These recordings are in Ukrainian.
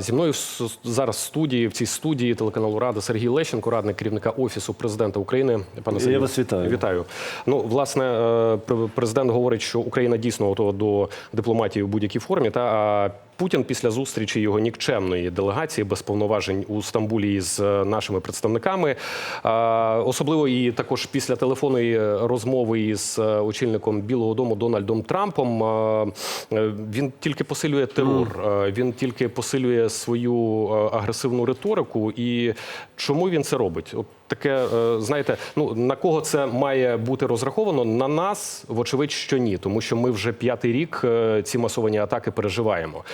Зі мною зараз в студії, в цій студії телеканалу Рада Сергій Лещенко, радник керівника Офісу президента України. Пане Я вас вітаю. Вітаю. Ну, власне, е, президент говорить, що Україна дійсно готова до дипломатії в будь-якій формі. Та Путін після зустрічі його нікчемної делегації без повноважень у Стамбулі з е, нашими представниками, особливо і також після телефонної розмови із е, очільником Білого Дому Дональдом Трампом. е, Він тільки посилює терор, він тільки посилює свою агресивну риторику. І чому він це робить? От таке, е, знаєте, ну на кого це має бути розраховано? На нас, вочевидь, що ні, тому що ми вже п'ятий рік е, ці масовані атаки переживаємо.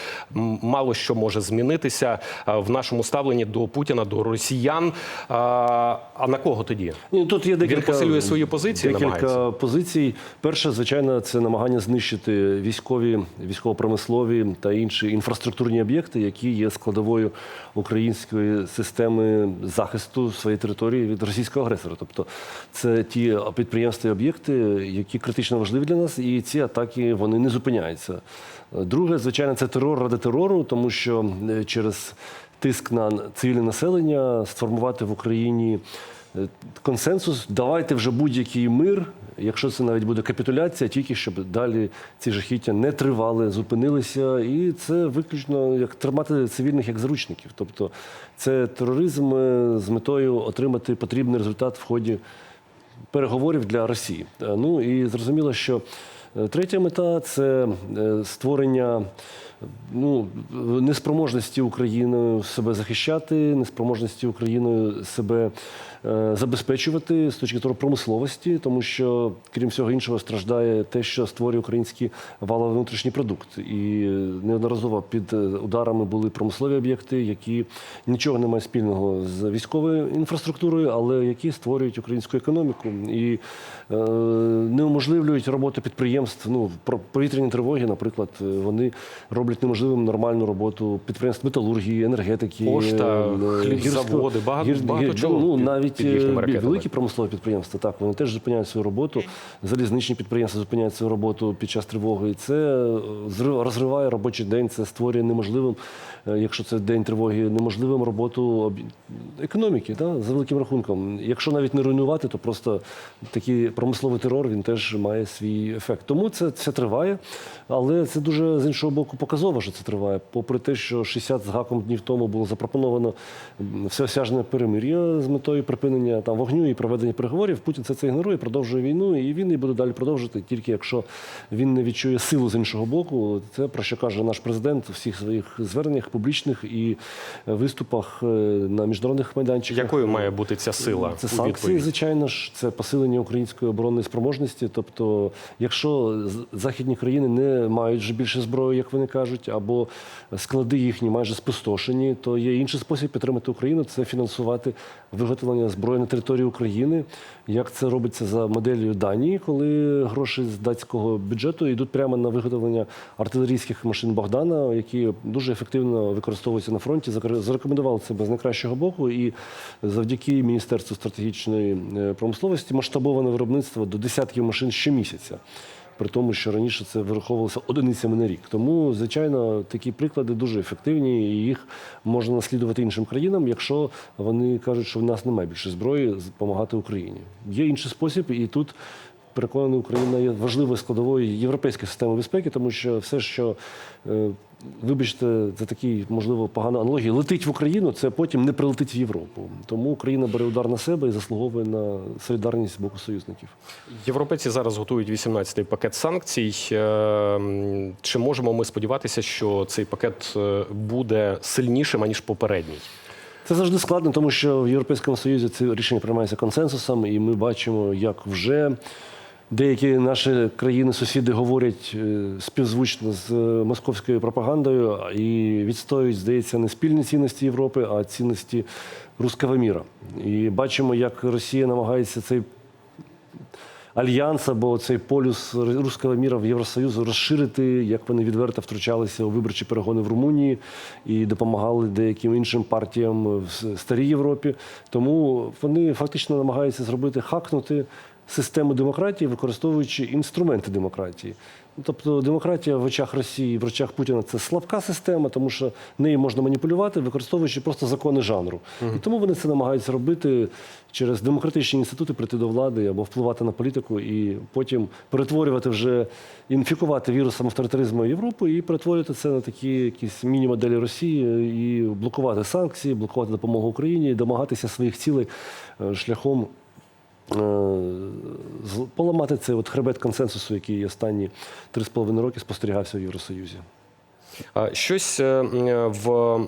Мало що може змінитися е, в нашому ставленні до Путіна, до росіян. А а на кого тоді? Ні, тут є декілька, посилює свої позиції, Декілька намагається? позицій. Перше, звичайно, це намагання знищити військові, військово-промислові та інші інфраструктурні об'єкти, які є складовою української системи захисту своєї території від російського агресора. Тобто, це ті підприємства і об'єкти, які критично важливі для нас, і ці атаки вони не зупиняються. Друге, звичайно, це терор ради терору, тому що е, через тиск на цивільне населення сформувати в Україні консенсус. Давайте вже будь-який мир, якщо це навіть буде капітуляція, тільки щоб далі ці жахіття не тривали, зупинилися. І це виключно як тримати цивільних як заручників. Тобто це тероризм е, з метою отримати потрібний результат в ході переговорів для Росії. Е, Ну і зрозуміло, що е, третя мета це створення ну, неспроможності України себе захищати, неспроможності України себе забезпечувати з точки зору промисловості, тому що, крім всього іншого, страждає те, що створює український валовий внутрішній продукт. І е, неодноразово під е, ударами були промислові об'єкти, які нічого не мають спільного з військовою інфраструктурою, але які створюють українську економіку і е, неуможливлюють роботу підприємств. Ну, повітряні тривоги, наприклад, е, вони роблять неможливим нормальну роботу підприємств металургії, енергетики, Пошта, е, хлібзаводи, багато- багато гір- чого Ну, під- навіть під їхніми е, ракетами. великі промислові підприємства, так, вони теж зупиняють свою роботу. Залізничні підприємства зупиняють свою роботу під час тривоги. І це е, розриває робочий день, це створює неможливим, якщо це день тривоги, неможливим роботу економіки, да, за великим рахунком. Якщо навіть не руйнувати, то просто такий промисловий терор він теж має свій ефект. Тому це, це триває, але це дуже з іншого боку показово, що це триває. Попри те, що 60 з гаком днів тому було запропоновано всеосяжне перемир'я з метою припинення там вогню і проведення переговорів. Путін це це ігнорує, продовжує війну, і він і буде далі продовжувати, тільки якщо він не відчує силу з іншого боку. Це про що каже наш президент у всіх своїх зверненнях публічних і е, виступах е, на міжнародних майданчиках. Якою має бути ця сила? Це санкції, звичайно ж, це посилення української оборонної спроможності. Тобто, якщо західні країни не мають вже більше зброї, як вони кажуть, або склади їхні майже спустошені, то є інший спосіб підтримати Україну це фінансувати виготовлення зброї на території України. Як це робиться за моделлю Данії, коли гроші з датського бюджету йдуть прямо на виготовлення артилерійських машин Богдана, які дуже ефективно використовуються на фронті. Зарекомендували себе з найкращого боку, і завдяки Міністерству стратегічної е, промисловості масштабоване виробництво до десятків машин щомісяця. При тому, що раніше це вираховувалося одиницями на рік. Тому, звичайно, такі приклади дуже ефективні, і їх можна наслідувати іншим країнам, якщо вони кажуть, що в нас немає більше зброї допомагати Україні. Є інший спосіб, і тут переконаний, Україна є важливою складовою європейської системи безпеки, тому що все, що е, вибачте, це такий, можливо, погана аналогія, летить в Україну, це потім не прилетить в Європу. Тому Україна бере удар на себе і заслуговує на солідарність з боку союзників. Європейці зараз готують 18-й пакет санкцій. Е, Чи можемо ми сподіватися, що цей пакет е, буде сильнішим аніж попередній? Це завжди складно, тому що в Європейському Союзі це рішення приймається консенсусом, і ми бачимо, як вже деякі наші країни-сусіди говорять е, співзвучно з е, московською пропагандою і відстоюють, здається, не спільні цінності Європи, а цінності руского міра. І бачимо, як Росія намагається цей альянс або цей полюс руського міра в Євросоюзу розширити, як вони відверто втручалися у виборчі перегони в Румунії і допомагали деяким іншим партіям в старій Європі. Тому вони фактично намагаються зробити хакнути систему демократії, використовуючи інструменти демократії. Тобто демократія в очах Росії, в очах Путіна це слабка система, тому що нею можна маніпулювати, використовуючи просто закони жанру. І тому вони це намагаються робити через демократичні інститути, прийти до влади або впливати на політику, і потім перетворювати вже інфікувати вірусом авторитаризму Європу і перетворювати це на такі якісь міні-моделі Росії і блокувати санкції, блокувати допомогу Україні, і домагатися своїх цілей е, шляхом поламати цей от хребет консенсусу, який останні три з половиною роки спостерігався в Євросоюзі. Щось е, в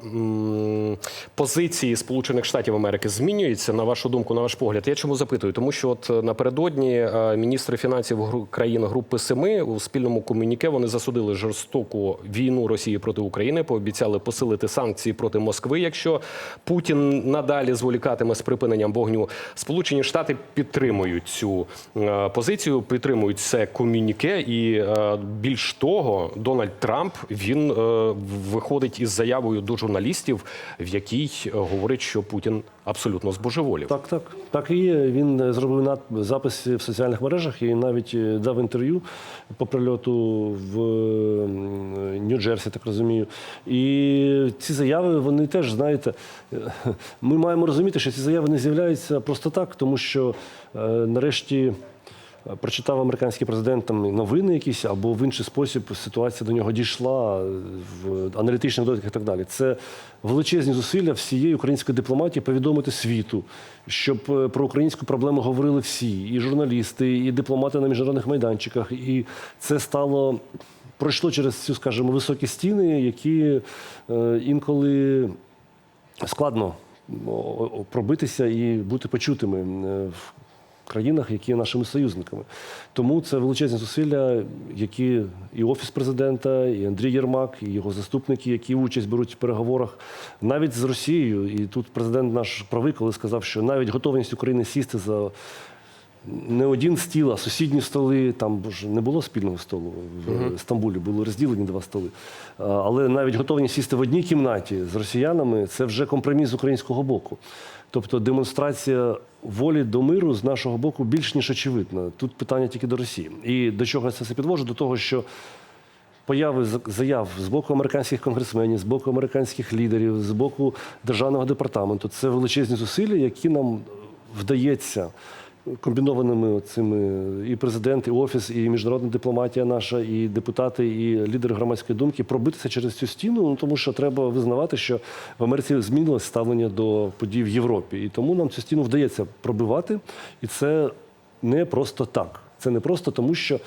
позиції Сполучених Штатів Америки змінюється на вашу думку, на ваш погляд. Я чому запитую? Тому що от е, напередодні е, міністри фінансів країн Групи Семи у спільному комюніке вони засудили жорстоку війну Росії проти України, пообіцяли посилити санкції проти Москви, якщо Путін надалі зволікатиме з припиненням вогню. Сполучені Штати підтримують цю позицію, підтримують це комюніке, і більш того, Дональд Трамп він виходить із заявою до журналістів, в якій е, говорить, що Путін абсолютно збожеволів. Так, так. Так і є. Він е, зробив запис в соціальних мережах і навіть е, дав інтерв'ю по прильоту в Нью-Джерсі, так розумію. І ці заяви, вони теж, знаєте, е, ми маємо розуміти, що ці заяви не з'являються просто так, тому що е, нарешті. Прочитав американський президент там новини якісь або в інший спосіб ситуація до нього дійшла в аналітичних довідках і так далі. Це величезні зусилля всієї української дипломатії повідомити світу, щоб е, про українську проблему говорили всі, і журналісти, і дипломати на міжнародних майданчиках. І це стало пройшло через цю, скажімо, високі стіни, які е, інколи складно пробитися і бути почутими е, в країнах, які є нашими союзниками. Тому це величезні зусилля, які і офіс президента, і Андрій Єрмак, і його заступники, які участь беруть в переговорах навіть з Росією. І тут президент наш правий, коли сказав, що навіть готовність України сісти за не один стіл, а сусідні столи. Там ж не було спільного столу в Стамбулі, були розділені два столи. Але навіть готовність сісти в одній кімнаті з росіянами це вже компроміс з українського боку. Тобто демонстрація волі до миру з нашого боку більш ніж очевидна. Тут питання тільки до Росії. І до чого я це все підвожу? До того, що появи заяв з боку американських конгресменів, з боку американських лідерів, з боку державного департаменту це величезні зусилля, які нам вдається комбінованими цими і президент, і офіс, і міжнародна дипломатія наша, і депутати, і лідери громадської думки пробитися через цю стіну. Ну тому що треба визнавати, що в Америці змінилось ставлення до подій в Європі, і тому нам цю стіну вдається пробивати, і це не просто так. Це не просто тому, що.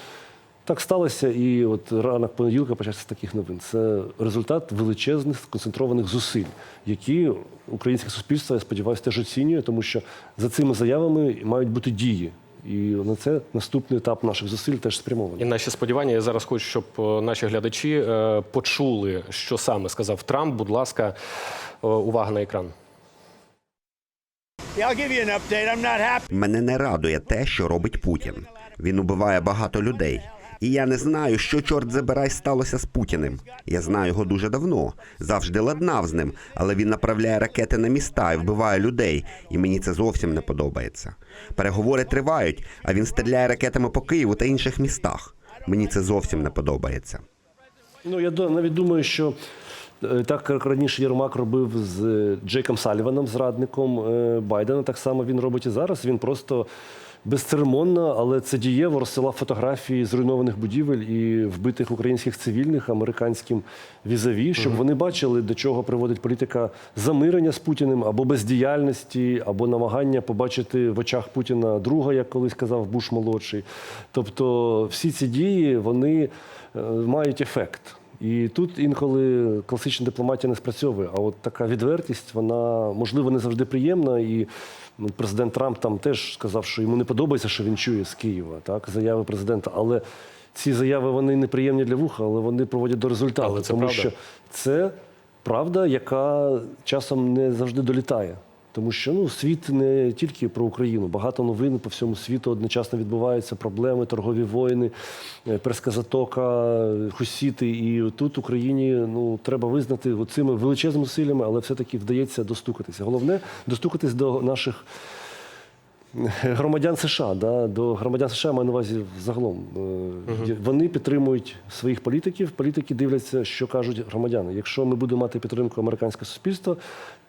Так сталося, і от ранок понеділка почався з таких новин. Це результат величезних сконцентрованих зусиль, які українське суспільство, я сподіваюся, теж оцінює, тому що за цими заявами мають бути дії. І на це наступний етап наших зусиль теж І спрямований. наші сподівання. Я зараз хочу, щоб е, наші глядачі е, почули, що саме сказав Трамп. Будь ласка, е, увага на екран. Мене не радує те, що робить Путін. Він убиває багато людей. І я не знаю, що чорт забирай сталося з Путіним. Я знаю його дуже давно, завжди ладнав з ним, але він направляє ракети на міста і вбиває людей, і мені це зовсім не подобається. Переговори тривають, а він стріляє ракетами по Києву та інших містах. Мені це зовсім не подобається. Ну я навіть думаю, що е, так як раніше Єрмак робив з е, Джейком Саліваном, зрадником е, Байдена. Так само він робить і зараз. Він просто безцеремонно, але це дієво розсилав фотографії зруйнованих будівель і вбитих українських цивільних американським візаві, щоб вони бачили, до чого приводить політика замирення з Путіним або бездіяльності, або намагання побачити в очах Путіна друга, як колись казав Буш молодший. Тобто всі ці дії вони е, мають ефект. І тут інколи класична дипломатія не спрацьовує. А от така відвертість, вона можливо не завжди приємна. І ну, президент Трамп там теж сказав, що йому не подобається, що він чує з Києва, так заяви президента. Але ці заяви вони неприємні для вуха, але вони проводять до результату. Але це тому правда. що це правда, яка часом не завжди долітає. Тому що ну, світ не тільки про Україну, багато новин по всьому світу одночасно відбуваються проблеми, торгові воїни, е, Перська затока, хусіти. І тут Україні ну треба визнати цими величезними зусиллями, але все-таки вдається достукатися. Головне достукатись до наших громадян США, да, до громадян США маю на увазі загалом. Е, Вони підтримують своїх політиків. Політики дивляться, що кажуть громадяни. Якщо ми будемо мати підтримку американського суспільства,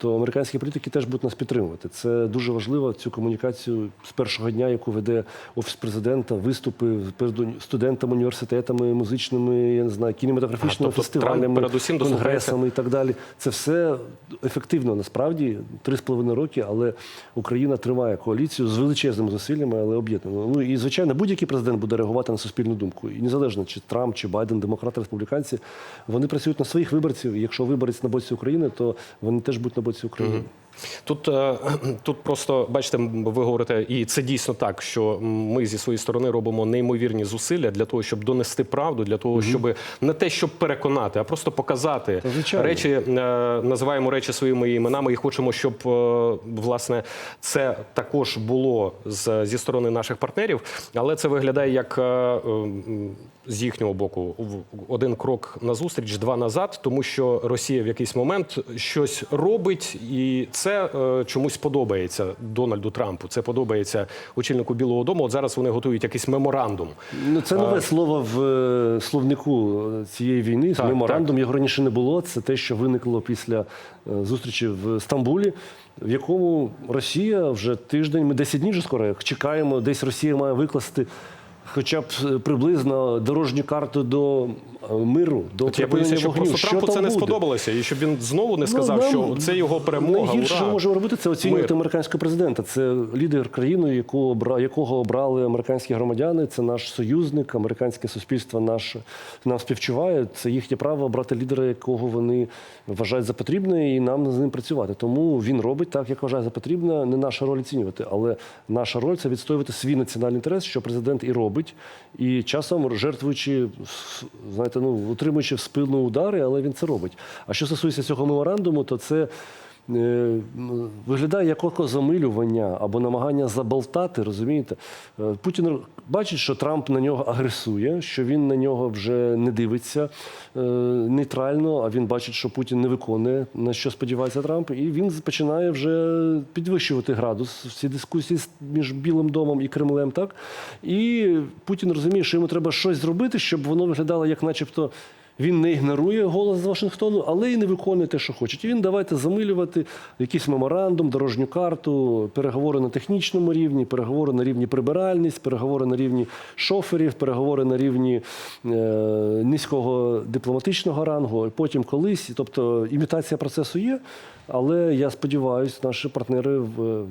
то американські політики теж будуть нас підтримувати. Це дуже важливо цю комунікацію з першого дня, яку веде офіс президента, виступи перед студентами, університетами, музичними, я не знаю, кінематографічними А, тобто Трамп фестивалями, передусім конгресами і так далі. Це все ефективно насправді три з половиною роки, але Україна тримає коаліцію з величезними зусиллями, але об'єднано. Ну і звичайно, будь-який президент буде реагувати на суспільну думку. І незалежно чи Трамп, чи Байден, демократи, республіканці, вони працюють на своїх виборців. І якщо виборець на боці України, то вони теж будуть на боці України. Тут, е, тут просто бачите, ви говорите, і це дійсно так, що ми зі своєї сторони робимо неймовірні зусилля для того, щоб донести правду, для того, щоб не те, щоб переконати, а просто показати звичайно. речі, е, називаємо речі своїми іменами і хочемо, щоб е, власне це також було з, зі сторони наших партнерів, але це виглядає як. Е, З їхнього боку один крок назустріч, два назад, тому що Росія в якийсь момент щось робить, і це е, чомусь подобається Дональду Трампу. Це подобається очільнику Білого Дому. От зараз вони готують якийсь меморандум. Ну, це нове слово в е, словнику цієї війни. Так, Меморандум його раніше не було. Це те, що виникло після е, зустрічі в Стамбулі, в якому Росія вже тиждень, ми 10 днів вже скоро чекаємо. Десь Росія має викласти. Хоча б е, приблизно дорожню карту до е, миру, до От я боюся, що вогню. просто Трампу там це не буде? сподобалося, і щоб він знову не сказав, Ну, що це його перемога. Найгірше, що ура. ми можемо робити, це оцінювати Мир. американського президента. Це лідер країни, яку якого обрали американські громадяни. Це наш союзник, американське суспільство наше нам співчуває. Це їхнє право обрати лідера, якого вони вважають за потрібне, і нам з ним працювати. Тому він робить так, як вважає за потрібне. Не наша роль оцінювати, але наша роль це відстоювати свій національний інтерес, що президент і робить. І часом жертвуючи, знаєте, ну отримуючи в спину удари, але він це робить. А що стосується цього меморандуму, то це. Е, Виглядає як окозамилювання або намагання заболтати, розумієте? Е, Путін бачить, що Трамп на нього агресує, що він на нього вже не дивиться е, нейтрально, а він бачить, що Путін не виконує, на що сподівається Трамп, і він починає вже підвищувати градус в цій дискусії між Білим домом і Кремлем. Так? І Путін розуміє, що йому треба щось зробити, щоб воно виглядало як начебто. Він не ігнорує голос з Вашингтону, але й не виконує те, що хоче. І він давайте замилювати якийсь меморандум, дорожню карту, переговори на технічному рівні, переговори на рівні прибиральність, переговори на рівні шоферів, переговори на рівні е, низького дипломатичного рангу. І потім колись, тобто імітація процесу є. Але я сподіваюся, наші партнери в,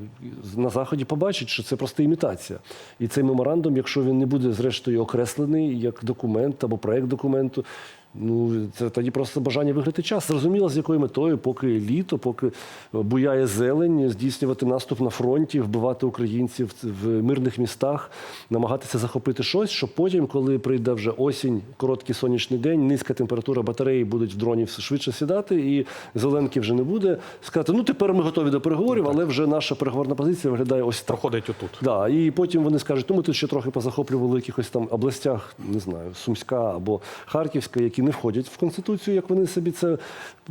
на заході побачать, що це просто імітація. І цей меморандум, якщо він не буде зрештою окреслений як документ або проект документу, ну це тоді просто бажання виграти час. Зрозуміло, з якою метою, поки літо, поки буяє зелень, здійснювати наступ на фронті, вбивати українців в мирних містах, намагатися захопити щось, щоб потім, коли прийде вже осінь, короткий сонячний день, низька температура батареї будуть в дроні швидше сідати, і зеленки вже не буде. Сказати, ну тепер ми готові до переговорів, але вже наша переговорна позиція виглядає ось так. проходить отут. Да, і потім вони скажуть, ну ми тут ще трохи позахоплювали якихось там областях, не знаю, Сумська або Харківська, які не входять в конституцію, як вони собі це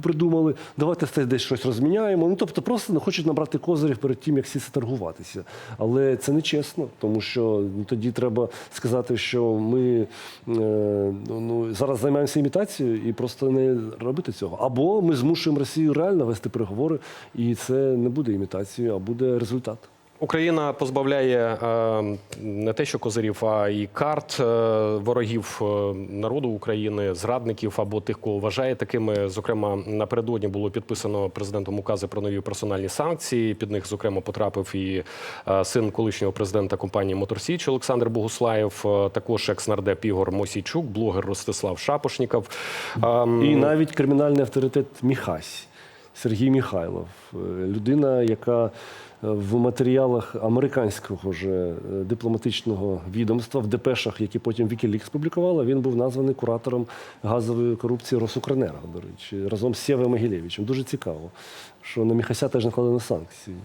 придумали. Давайте це десь щось розміняємо. Ну тобто просто не хочуть набрати козирів перед тим, як сісти торгуватися. Але це не чесно, тому що ну, тоді треба сказати, що ми е, ну, зараз займаємося імітацією і просто не робити цього. Або ми змушуємо Росію реально вести переговори, і це не буде імітацією, а буде результат. Україна позбавляє е, не те, що козирів, а і карт е, ворогів е, народу України, зрадників або тих, кого вважає такими. Зокрема, напередодні було підписано президентом укази про нові персональні санкції. Під них, зокрема, потрапив і син колишнього президента компанії Моторсіч Олександр Богуслаєв, також екс-нардеп Ігор Мосійчук, блогер Ростислав Шапошніков. Ем, І навіть кримінальний авторитет Міхась Сергій Міхайлов, людина, яка в матеріалах американського ж е, дипломатичного відомства в депешах, які потім Wikileaks публікувала, він був названий куратором газової корупції Росукренерго, до речі, разом з Сєвою Могилєвичем. Дуже цікаво, що на Міхася теж накладено санкції.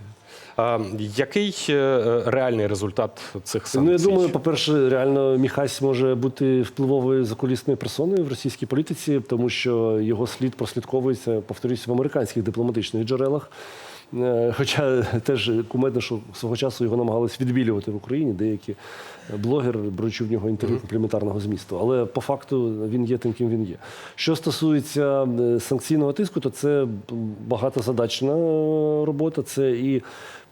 е, який е, реальний результат цих санкцій? Ну, я думаю, по-перше, реально Міхась може бути впливовою закулісною персоною в російській політиці, тому що його слід прослідковується, повторюсь, в американських дипломатичних джерелах. Е, Хоча теж кумедно, що свого часу його намагались відбілювати в Україні деякі блогери, беручи в нього інтерв'ю компліментарного змісту. Але по факту він є тим, ким він є. Що стосується е, санкційного тиску, то це багатозадачна е, робота. Це і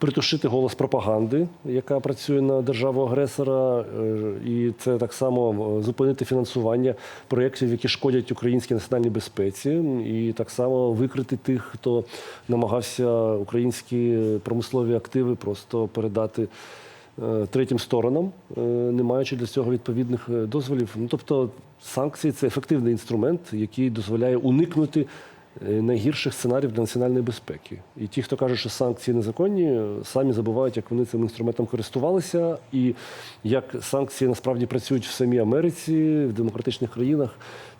притушити голос пропаганди, яка працює на державу-агресора, е, і це так само е, зупинити фінансування проєктів, які шкодять українській національній безпеці, і так само викрити тих, хто намагався українські промислові активи просто передати. е, Третім сторонам, не маючи для цього відповідних дозволів. Ну тобто санкції це ефективний інструмент, який дозволяє уникнути найгірших сценаріїв для національної безпеки. І ті, хто каже, що санкції незаконні, е, самі забувають, як вони цим інструментом користувалися, і як санкції насправді працюють в самій Америці, в демократичних країнах.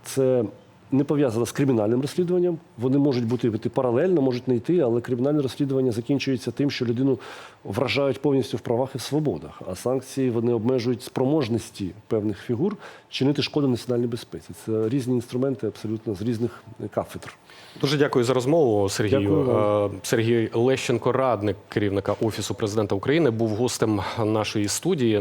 Це не пов'язано з кримінальним розслідуванням. Вони можуть бути йти паралельно, можуть не йти, але кримінальне розслідування закінчується тим, що людину вражають повністю в правах і в свободах. А санкції вони обмежують спроможності певних фігур чинити шкоду національній безпеці. Це різні інструменти абсолютно з різних кафедр. Дуже дякую за розмову, Сергію. Дякую. Е, Сергій Лещенко, радник керівника Офісу президента України, був гостем нашої студії.